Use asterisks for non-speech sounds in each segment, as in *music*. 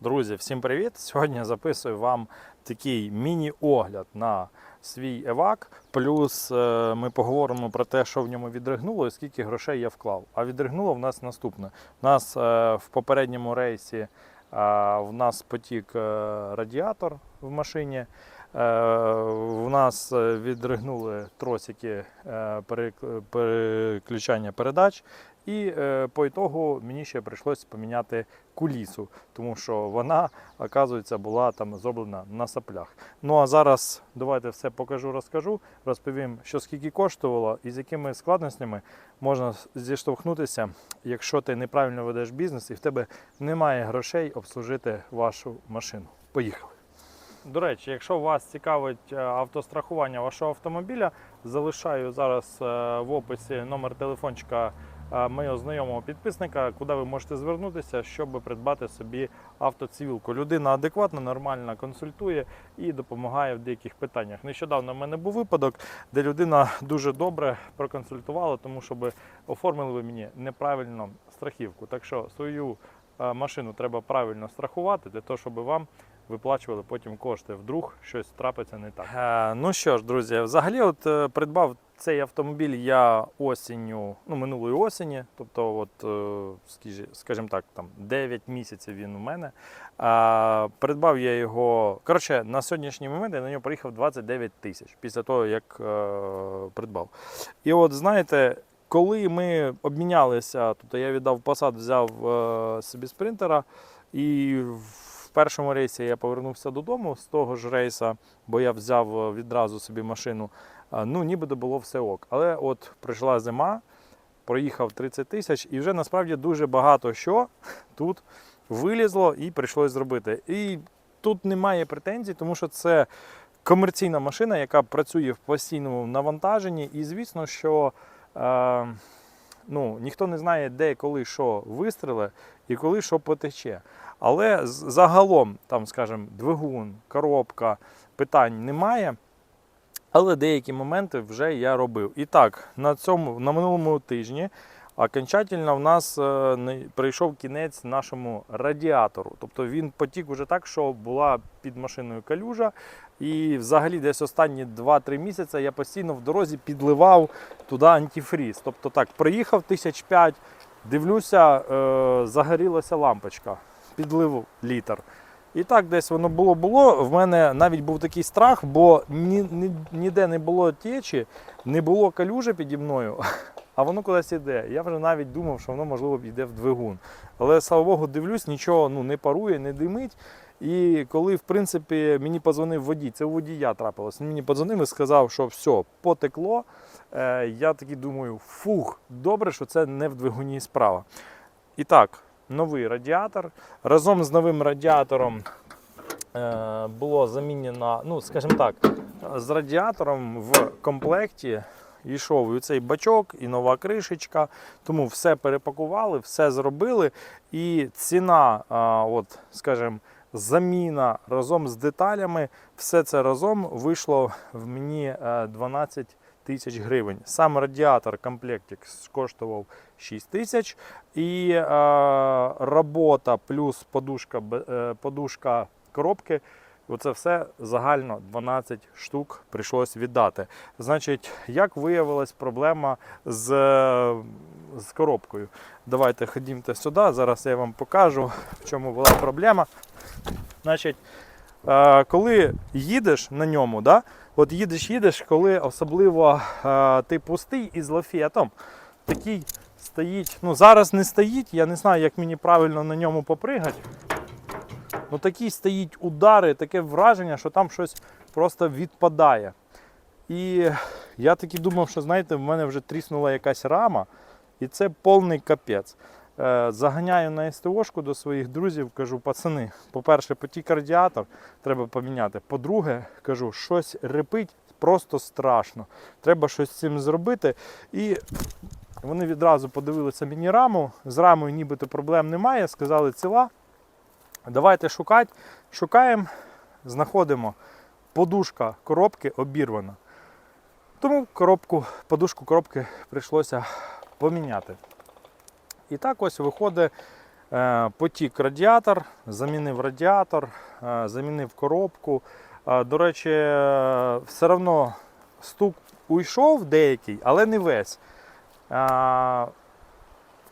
Друзі, всім привіт! Сьогодні записую вам такий міні-огляд на свій евак. Плюс е, ми поговоримо про те, що в ньому відригнуло і скільки грошей я вклав. А відригнуло в нас наступне. У нас е, в попередньому рейсі е, в нас потік радіатор в машині. У нас відригнули тросики переключання передач. І е, по ітогу мені ще прийшлось поміняти кулісу, тому що вона, оказується, була там зроблена на саплях. Ну а зараз давайте все покажу, розкажу, розповім, що скільки коштувало і з якими складностями можна зіштовхнутися, якщо ти неправильно ведеш бізнес і в тебе немає грошей обслужити вашу машину. Поїхали. До речі, якщо вас цікавить е, автострахування вашого автомобіля, залишаю зараз е, в описі номер телефончика моєго знайомого підписника, куди ви можете звернутися, щоб придбати собі автоцивілку. Людина адекватна, нормально консультує і допомагає в деяких питаннях. Нещодавно в мене був випадок, де людина дуже добре проконсультувала, тому щоб оформили ви мені неправильно страхівку. Так що свою машину треба правильно страхувати для того, щоб вам виплачували потім кошти. Вдруг щось трапиться не так. Е, ну що ж, друзі, взагалі, от е, придбав цей автомобіль я осінню, ну минулої осені, тобто, от, е, скажімо так, там 9 місяців він у мене. А, придбав я його. Коротше, на сьогоднішній момент я на нього приїхав 29 тисяч після того, як е, придбав. І от знаєте. Коли ми обмінялися, тобто я віддав посад, взяв е, собі спринтера, і в першому рейсі я повернувся додому з того ж рейса, бо я взяв е, відразу собі машину. Ну, нібито було все ок. Але от прийшла зима, проїхав 30 тисяч, і вже насправді дуже багато що тут вилізло і прийшлось зробити. І тут немає претензій, тому що це комерційна машина, яка працює в постійному навантаженні. І звісно, що е, ну, ніхто не знає, де, коли що вистріле і коли що потече. Але загалом, там, скажімо, двигун, коробка, питань немає. Але деякі моменти вже я робив. І так, на цьому на минулому тижні окончательно в нас е, прийшов кінець нашому радіатору. Тобто він потік уже так, що була під машиною калюжа. І взагалі десь останні 2-3 місяці я постійно в дорозі підливав туди антифріз. Тобто так, проїхав тисяч п'ять, дивлюся, е, загорілася лампочка, підлив літр. І так десь воно було було. В мене навіть був такий страх, бо ні, ні, ніде не було течі, не було калюжі піді мною, *laughs* а воно кудись іде. Я вже навіть думав, що воно можливо йде в двигун. Але слава Богу, дивлюсь, нічого ну, не парує, не димить. І коли в принципі мені подзвонив водій, це у водія трапилось. Він мені подзвонив і сказав, що все, потекло. Е, я такий думаю, фух, добре, що це не в двигуні справа. І так, новий радіатор. Разом з новим радіатором е, було замінено, ну, скажімо так, з радіатором в комплекті йшов і цей бачок, і нова кришечка. Тому все перепакували, все зробили. І ціна, от, скажімо, заміна разом з деталями, все це разом вийшло в мені е, 12 тисяч гривень. Сам радіатор комплектик коштував 6 тисяч. І е, робота плюс подушка, е, подушка коробки. Оце все загально 12 штук прийшлось віддати. Значить, як виявилась проблема з, з коробкою? Давайте ходімте сюди. Зараз я вам покажу, в чому була проблема. Значить, е, коли їдеш на ньому, да, от їдеш, їдеш, коли особливо е, ти пустий із лафетом, такий стоїть. Ну, зараз не стоїть, я не знаю, як мені правильно на ньому попригати. Ну, такі стоїть удари, таке враження, що там щось просто відпадає. І я таки думав, що знаєте, в мене вже тріснула якась рама, і це повний капець. Е, Заганяю на СТОшку до своїх друзів, кажу, пацани, по-перше, потік радіатор треба поміняти. По-друге, кажу, щось репить просто страшно. Треба щось з цим зробити. І вони відразу подивилися мені раму. З рамою нібито проблем немає. Сказали, ціла. Давайте шукати. Шукаємо, знаходимо. Подушка коробки обірвана. Тому коробку, подушку коробки прийшлося поміняти. І так ось виходить Е, Потік радіатор, замінив радіатор, е, замінив коробку. Е, До речі, все одно стук уйшов деякий, але не весь.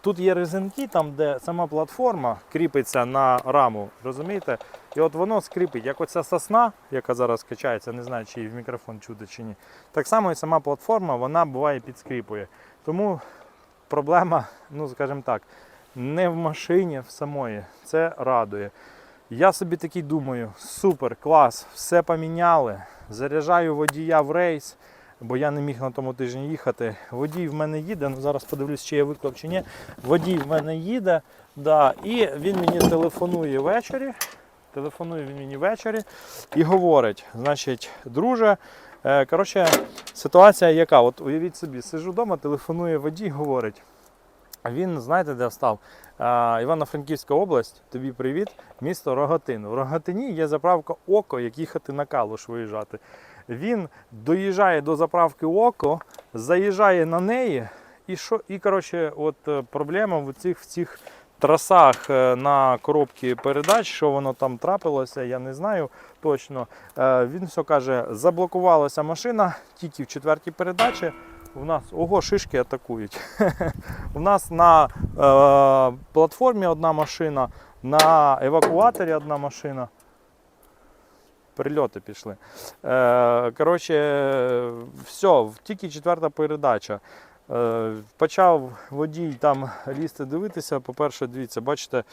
Тут є резинки, там, де сама платформа кріпиться на раму, розумієте? І от воно скрипить, як оця сосна, яка зараз качається, не знаю, чи її в мікрофон чути чи ні. Так само і сама платформа, вона буває підскрипує. Тому проблема, ну скажімо так, не в машині в самої. Це радує. Я собі такий думаю, супер, клас, все поміняли. Заряджаю водія в рейс, бо я не міг на тому тижні їхати. Водій в мене їде, ну зараз подивлюсь, чи я виклав чи ні. Водій в мене їде, да, і він мені телефонує ввечері. Телефонує він мені ввечері і говорить: значить, друже, е, коротше, ситуація яка? От уявіть собі, сижу вдома, телефонує водій, говорить. Він, знаєте, де став? А, Івано-Франківська область, тобі привіт, місто Рогатин. В Рогатині є заправка Око, як їхати на Калуш виїжджати. Він доїжджає до заправки Око, заїжджає на неї, і що? І коротше, от е, проблема в цих, в цих трасах е, на коробці передач, що воно там трапилося, я не знаю точно. Е, Він все каже, заблокувалася машина тільки в четвертій передачі. У нас ого, шишки атакують. *laughs* У нас на е, платформі одна машина, на евакуаторі одна машина. Прильоти пішли. Е, коротше, все, тільки четверта передача. Е, почав водій там лізти дивитися. По-перше, дивіться, бачите,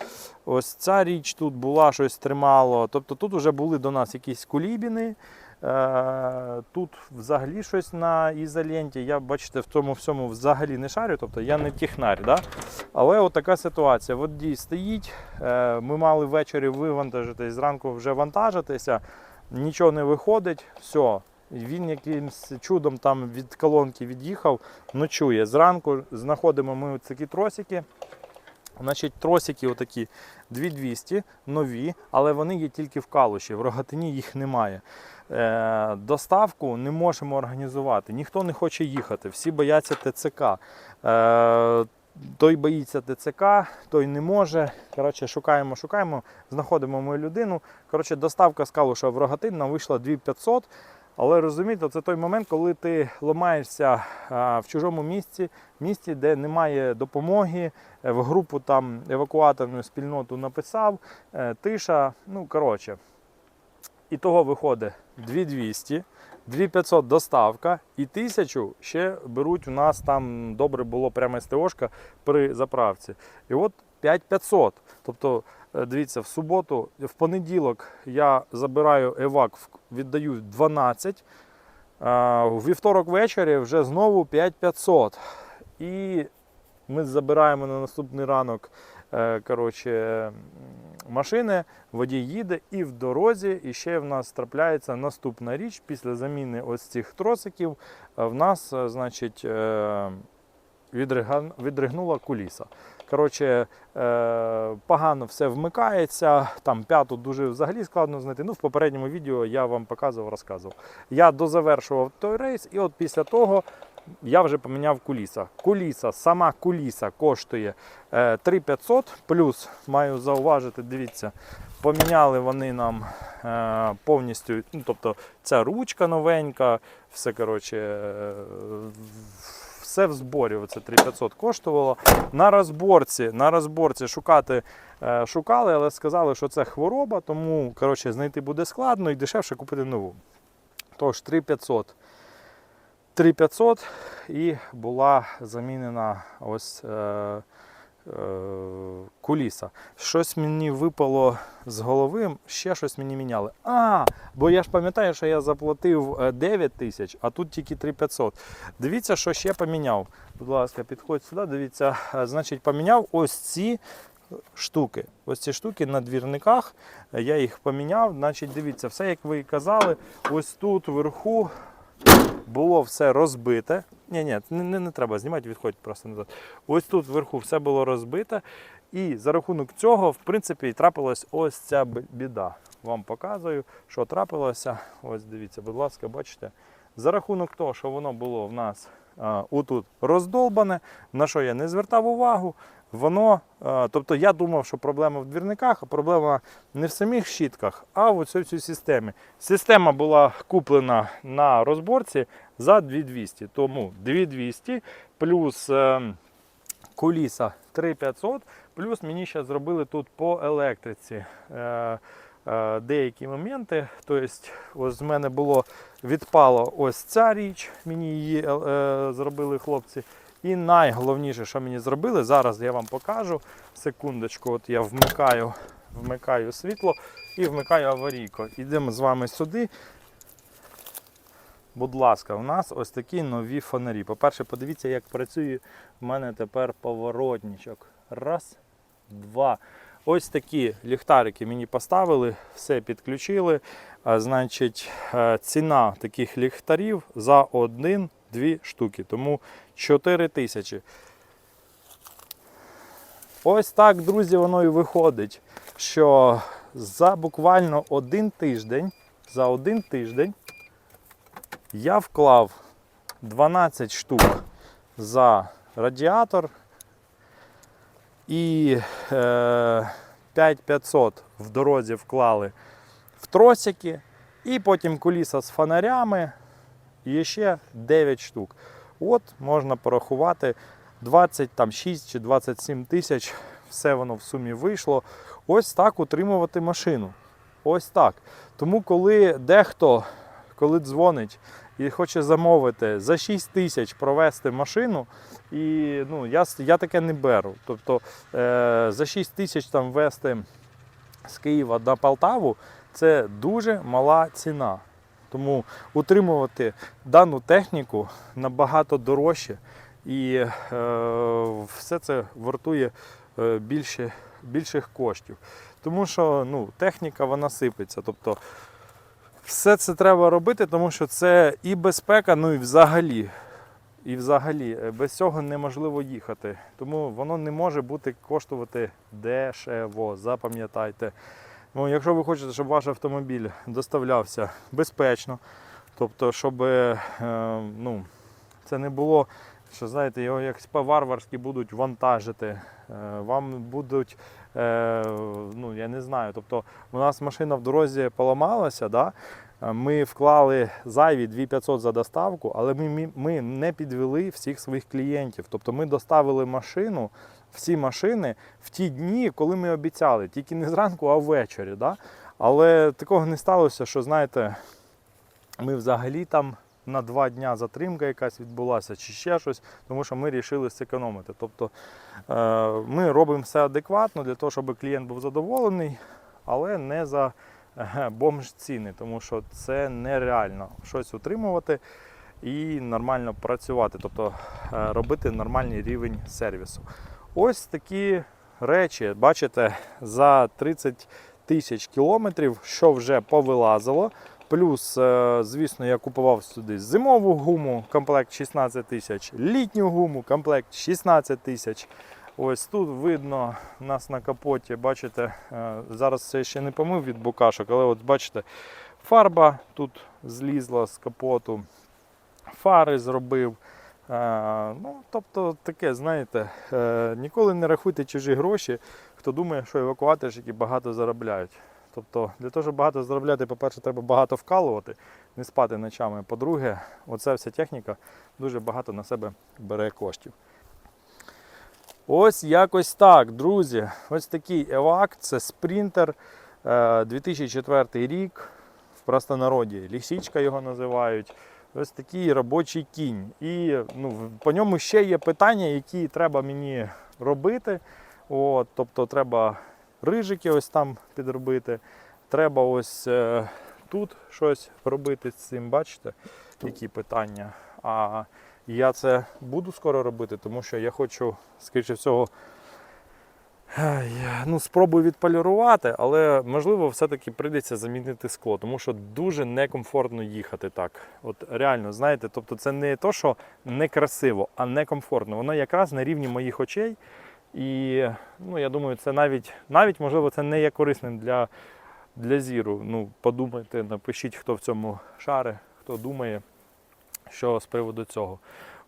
ось ця річ тут була, щось тримало. Тобто тут вже були до нас якісь кулібіни. Е, Тут взагалі щось на ізоленті. Я бачите, в тому всьому взагалі не шарю, тобто я не технар. Да? Але от така ситуація. Водій стоїть. е, Ми мали ввечері вивантажитись, зранку вже вантажитися, нічого не виходить, все. Він якимось чудом там від колонки від'їхав, ночує. Зранку знаходимо ми такі тросики. Значить, тросики отакі 2200, нові, але вони є тільки в калуші, в рогатині їх немає. Е, доставку не можемо організувати, ніхто не хоче їхати, всі бояться ТЦК. Е, той боїться ТЦК, той не може. Коротше, шукаємо, шукаємо, знаходимо ми людину. Коротше, доставка з Калуша в Рогатин вийшла 2500. Але розумієте, це той момент, коли ти ламаєшся а, в чужому місці, місці, де немає допомоги. Е, В групу там евакуаторну спільноту написав, е, тиша. Ну, коротше. І того виходить 2200, 2500 доставка і 1000 ще беруть у нас там добре було прямо СТОшка при заправці. І от 5500. Тобто, е, дивіться, в суботу, в понеділок я забираю евак, віддаю 12. а, У вівторок ввечері вже знову 5500. І ми забираємо на наступний ранок е, коротше, машини, водій їде і в дорозі, і ще в нас трапляється наступна річ після заміни ось цих тросиків. е, В нас, е, значить, е, відригнула куліса. Коротше, погано все вмикається. Там п'яту дуже взагалі складно знайти. Ну, в попередньому відео я вам показував, розказував. Я дозавершував той рейс, і от після того я вже поміняв куліса. Куліса, сама куліса коштує е, 3500, плюс маю зауважити, дивіться, поміняли вони нам е, повністю, ну, тобто ця ручка новенька, все коротше. е, все в зборі, оце 3500 коштувало. На розборці, на розборці шукати е, шукали, але сказали, що це хвороба, тому коротше, знайти буде складно і дешевше купити нову. Тож 3500. 3500 і була замінена ось е, е, куліса. Щось мені випало з голови, ще щось мені міняли. А, бо я ж пам'ятаю, що я заплатив е, 9 тисяч, а тут тільки 3500. Дивіться, що ще поміняв. Будь ласка, підходь сюди, дивіться, Е, значить, поміняв ось ці штуки. Ось ці штуки на двірниках. Е, Я їх поміняв. Значить, дивіться, все як ви казали, ось тут вверху було все розбите. Ні, ні, не, не, треба знімати, відходь просто назад. Ось тут вверху все було розбите. І за рахунок цього, в принципі, і трапилась ось ця біда. Вам показую, що трапилося. Ось дивіться, будь ласка, бачите. За рахунок того, що воно було в нас а, отут роздолбане, на що я не звертав увагу. Воно, е, тобто я думав, що проблема в двірниках, а проблема не в самих щітках, а в цій системі. Система була куплена на розборці за 2200. Тому 2200 плюс е, куліса 3500, плюс мені ще зробили тут по електриці. Е, Деякі моменти, тобто, ось з мене було відпало ось ця річ, мені її зробили хлопці. І найголовніше, що мені зробили, зараз я вам покажу. Секундочку, от я вмикаю, вмикаю світло і вмикаю аварійку. Йдемо з вами сюди. Будь ласка, у нас ось такі нові фонарі. По-перше, подивіться, як працює в мене тепер поворотничок. Раз, два. Ось такі ліхтарики мені поставили, все підключили. Значить, е, ціна таких ліхтарів за один-дві штуки. Тому 4 тисячі. Ось так, друзі, воно і виходить, що за буквально один тиждень, за один тиждень я вклав 12 штук за радіатор і е, 5500 в дорозі вклали в тросики, і потім куліса з фонарями і ще 9 штук. От можна порахувати 26 чи 27 тисяч, все воно в сумі вийшло. Ось так утримувати машину. Ось так. Тому, коли дехто коли дзвонить і хоче замовити за 6 тисяч провести машину, і ну, я, я таке не беру. Тобто е, за 6 тисяч там вести з Києва до Полтаву це дуже мала ціна. Тому утримувати дану техніку набагато дорожче, і е, все це вартує е, більше, більших коштів. Тому що ну, техніка вона сипеться. Тобто все це треба робити, тому що це і безпека, ну і взагалі. І взагалі е, без цього неможливо їхати. Тому воно не може бути коштувати дешево. Запам'ятайте. Ну, якщо ви хочете, щоб ваш автомобіль доставлявся безпечно, тобто, щоб е, ну, це не було, що знаєте, його якось по-варварськи будуть вантажити, е, вам будуть, е, ну я не знаю, тобто у нас машина в дорозі поламалася, да? ми вклали зайві 2500 за доставку, але ми, ми не підвели всіх своїх клієнтів. Тобто ми доставили машину, всі машини в ті дні, коли ми обіцяли, тільки не зранку, а ввечері. Да? Але такого не сталося, що знаєте, ми взагалі там на два дня затримка якась відбулася чи ще щось, тому що ми вирішили зекономити. Тобто е, ми робимо все адекватно для того, щоб клієнт був задоволений, але не за е, бомж ціни, тому що це нереально щось утримувати і нормально працювати, тобто е, робити нормальний рівень сервісу. Ось такі речі, бачите, за 30 тисяч кілометрів, що вже повилазило. Плюс, е, звісно, я купував сюди зимову гуму, комплект 16 тисяч, літню гуму, комплект 16 тисяч. Ось тут видно нас на капоті, бачите, е, зараз це ще не помив від букашок, але от бачите, фарба тут злізла з капоту, фари зробив. Е, Ну, тобто таке, знаєте, е, ніколи не рахуйте чужі гроші, хто думає, що евакуаторщики багато заробляють. Тобто, для того, щоб багато заробляти, по-перше, треба багато вкалувати, не спати ночами. По-друге, оця вся техніка дуже багато на себе бере коштів. Ось якось так, друзі. Ось такий евак, це спринтер е, 2004 рік. В простонароді лісічка його називають. Ось такий робочий кінь. І ну, по ньому ще є питання, які треба мені робити. От, тобто треба рижики ось там підробити. Треба ось е, тут щось робити з цим, бачите, які питання. А я це буду скоро робити, тому що я хочу, скоріше всього, ну, спробую відполірувати, але можливо все-таки прийдеться замінити скло, тому що дуже некомфортно їхати так. От реально, знаєте, тобто це не то, що некрасиво, а некомфортно. Воно якраз на рівні моїх очей. І ну, я думаю, це навіть, навіть можливо, це не є корисним для, для зіру. Ну, подумайте, напишіть, хто в цьому шари, хто думає, що з приводу цього.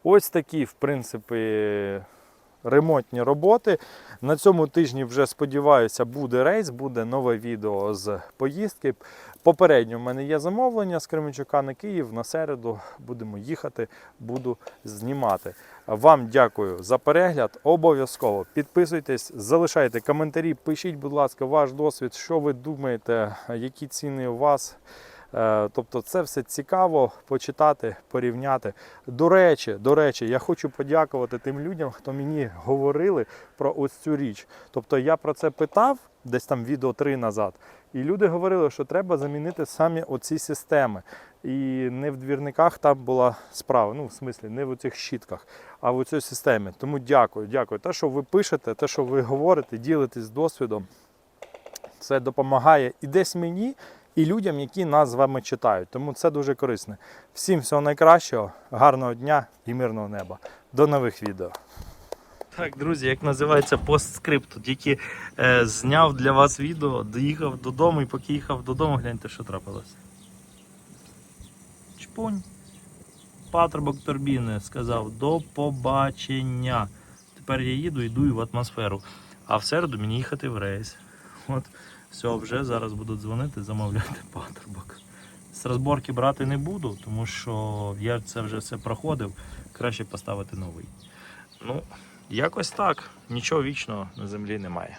Ось такі, в принципі, ремонтні роботи. На цьому тижні вже сподіваюся, буде рейс, буде нове відео з поїздки. Попередньо в мене є замовлення з Кременчука на Київ. На середу будемо їхати, буду знімати. Вам дякую за перегляд. Обов'язково підписуйтесь, залишайте коментарі, пишіть, будь ласка, ваш досвід, що ви думаєте, які ціни у вас. Е, Тобто це все цікаво почитати, порівняти. До речі, до речі, я хочу подякувати тим людям, хто мені говорили про ось цю річ. Тобто я про це питав десь там відео три назад, і люди говорили, що треба замінити самі оці системи. І не в двірниках там була справа. Ну, в смислі, не в цих щітках, а в цій системі. Тому дякую, дякую. Те, що ви пишете, те, що ви говорите, ділитесь досвідом, це допомагає і десь мені, і людям, які нас з вами читають. Тому це дуже корисно. Всім всього найкращого, гарного дня і мирного неба. До нових відео. Так, друзі, як називається постскрипт, тільки е, зняв для вас відео, доїхав додому і поки їхав додому, гляньте, що трапилося. Чпунь. Патрубок турбіни сказав до побачення. Тепер я їду, йду в атмосферу. А в середу мені їхати в рейс. От, все, вже зараз будуть дзвонити, замовляти патрубок. З розборки брати не буду, тому що я це вже все проходив. Краще поставити новий. Ну, якось так. Нічого вічного на землі немає.